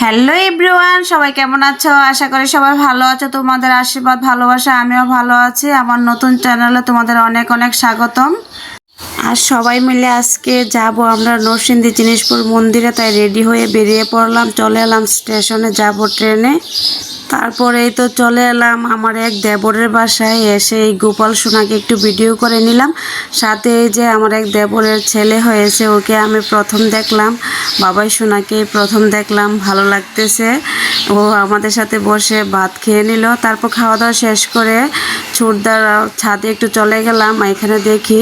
Hello everyone সবাই কেমন আছো? আশা করি সবাই ভালো আছো। তোমাদের আশীর্বাদ, ভালোবাসা, আমিও ভালো আছি। আমার নতুন চ্যানেলে তোমাদের অনেক অনেক স্বাগতম। আর সবাই মিলে আজকে যাব আমরা নরসিংদী জিনিসপুর মন্দিরে। তাই রেডি হয়ে বেরিয়ে পড়লাম। চলে এলাম স্টেশনে। যাব ট্রেনে। তারপরেই তো চলে এলাম আমার এক দেবরের বাসায়। এসে এই গোপাল সোনাকে একটু ভিডিও করে নিলাম। সাথে এই যে আমার এক দেবরের ছেলে হয়েছে, ওকে আমি প্রথম দেখলাম। বাবাই সোনাকে প্রথম দেখলাম, ভালো লাগতেছে। ও আমাদের সাথে বসে ভাত খেয়ে নিল, তারপর খাওয়া দাওয়া শেষ করে ছুটদার ছাদে একটু চলে গেলাম। এখানে দেখি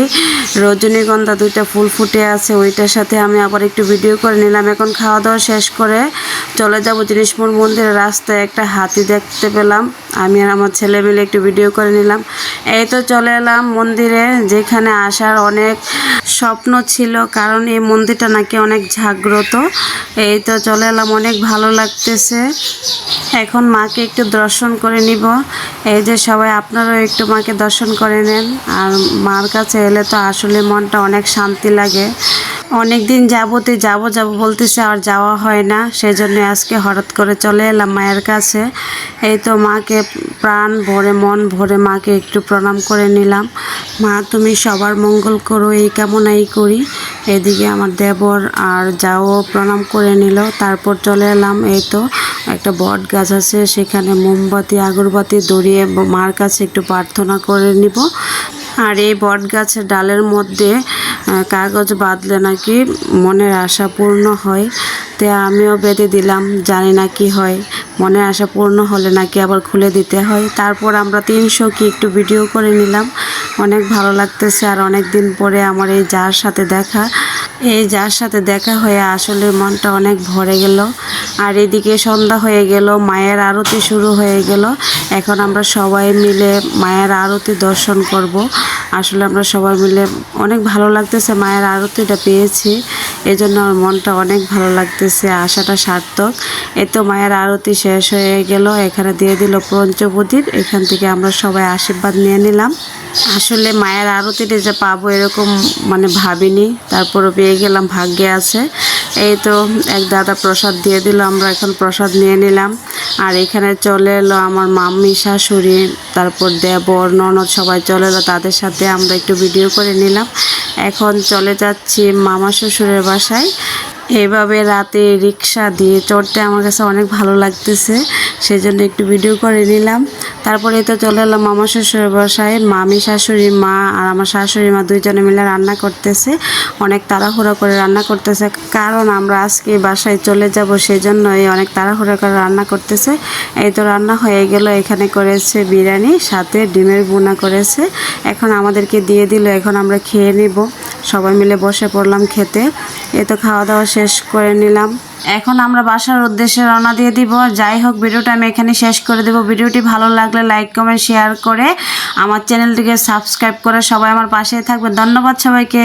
রজনীগন্ধা দুইটা ফুল ফুটে আছে, ওইটার সাথে আমি আবার একটু ভিডিও করে নিলাম। এখন খাওয়া দাওয়া শেষ করে চলে যাব জিনিসপুর মন্দিরের রাস্তায়, একটা হাতি দেখতে পেলাম। আমি আর আমার ছেলে মিলে একটু ভিডিও করে নিলাম। এই তো চলে এলাম মন্দিরে, যেখানে আসার অনেক স্বপ্ন ছিল, কারণ এই মন্দিরটা নাকি অনেক জাগ্রত। এই তো চলে এলাম, অনেক ভালো লাগতেছে। এখন মাকে একটু দর্শন করে নিব। এই যে সবাই, আপনারাও একটু মাকে দর্শন করে নেন। আর মার কাছে এলে তো আসলে মনটা অনেক শান্তি লাগে। অনেক দিন যাবতে যাব যাব বলতেছে আর যাওয়া হয় না সেই জন্য আজকে হঠাৎ করে চলে এলাম মায়ের কাছে। এই তো মাকে প্রাণ ভরে, মন ভরে মাকে একটু প্রণাম করে নিলাম। মা, তুমি সবার মঙ্গল করো, এই কামনাই করি। এদিকে আমার দেবর আর যাও প্রণাম করে নিল, তারপর চলে এলাম। এই তো একটা বট গাছ আছে, সেখানে মোমবাতি, আগরবাতি দড়িয়ে মার কাছে একটু প্রার্থনা করে নিব। আর এই বট গাছের ডালের মধ্যে কাগজ বাঁধলে নাকি মনের আশা পূর্ণ হয়। তে আমিও বেঁধে দিলাম, জানি না কি হয়। মনের আশা পূর্ণ হলে নাকি আবার খুলে দিতে হয়। তারপর আমরা তিনশো কি একটু ভিডিও করে নিলাম। অনেক ভালো লাগতেছে আর অনেক দিন পরে আমার এই যার সাথে দেখা এই যার সাথে দেখা হয়ে আসলে মনটা অনেক ভরে গেল। আর এদিকে সন্ধ্যা হয়ে গেল, মায়ের আরতি শুরু হয়ে গেল। এখন আমরা সবাই মিলে মায়ের আরতি দর্শন করব। আসলে আমরা সবাই মিলে অনেক ভালো লাগতেছে মায়ের আরতিটা পেয়েছি। এই জন্য আমার মনটা অনেক ভালো লাগতেছে, আশাটা সার্থক। এ তো মায়ের আরতি শেষ হয়ে গেল, এখানে দিয়ে দিল পঞ্চপ্রদীপ এখান থেকে আমরা সবাই আশীর্বাদ নিয়ে নিলাম। আসলে মায়ের আরতিটা যে পাবো এরকম মানে ভাবিনি তারপরে পেয়ে গেলাম, ভাগ্যে আছে। এই তো এক দাদা প্রসাদ দিয়ে দিল, আমরা এখন প্রসাদ নিয়ে নিলাম। আর এখানে চলে এলো আমার মাম্মি, শাশুড়ি, তারপর দেবর, ননদ সবাই চলে এলো, তাদের সাথে আমরা একটু ভিডিও করে নিলাম। এখন চলে যাচ্ছি মামা শ্বশুরের বাসায়। এইভাবে রাতে রিক্সা দিয়ে চড়তে আমার কাছে অনেক ভালো লাগতেছে সেই জন্য একটু ভিডিও করে নিলাম। তারপরে তো চলে এলাম মামা শ্বশুরের বাসায়। মামি শাশুড়ি, মা আর আমার শাশুড়ি মা দুইজনে মিলে রান্না করতেছে। অনেক তাড়াহুড়ো করে রান্না করতেছে। কারণ আমরা আজকে বাসায় চলে যাব সেই জন্যই অনেক তাড়াহুড়ো করে রান্না করতেছে। এই তো রান্না হয়ে গেল, এখানে করেছে বিরিয়ানি, সাথে ডিমের বোনা করেছে। এখন আমাদেরকে দিয়ে দিল, এখন আমরা খেয়ে নিব। সবাই মিলে বসে পড়লাম খেতে। এই তো খাওয়া দাওয়া শেষ করে নিলাম। এখন আমরা বাসার উদ্দেশ্যে রওনা দিয়ে দিব। যাই হোক, ভিডিওটা আমি এখানে শেষ করে দেব। ভিডিওটি ভালো লাগলে লাইক, কমেন্ট, শেয়ার করে আমার চ্যানেলটিকে সাবস্ক্রাইব করে সবাই আমার পাশেই থাকবে। ধন্যবাদ সবাইকে।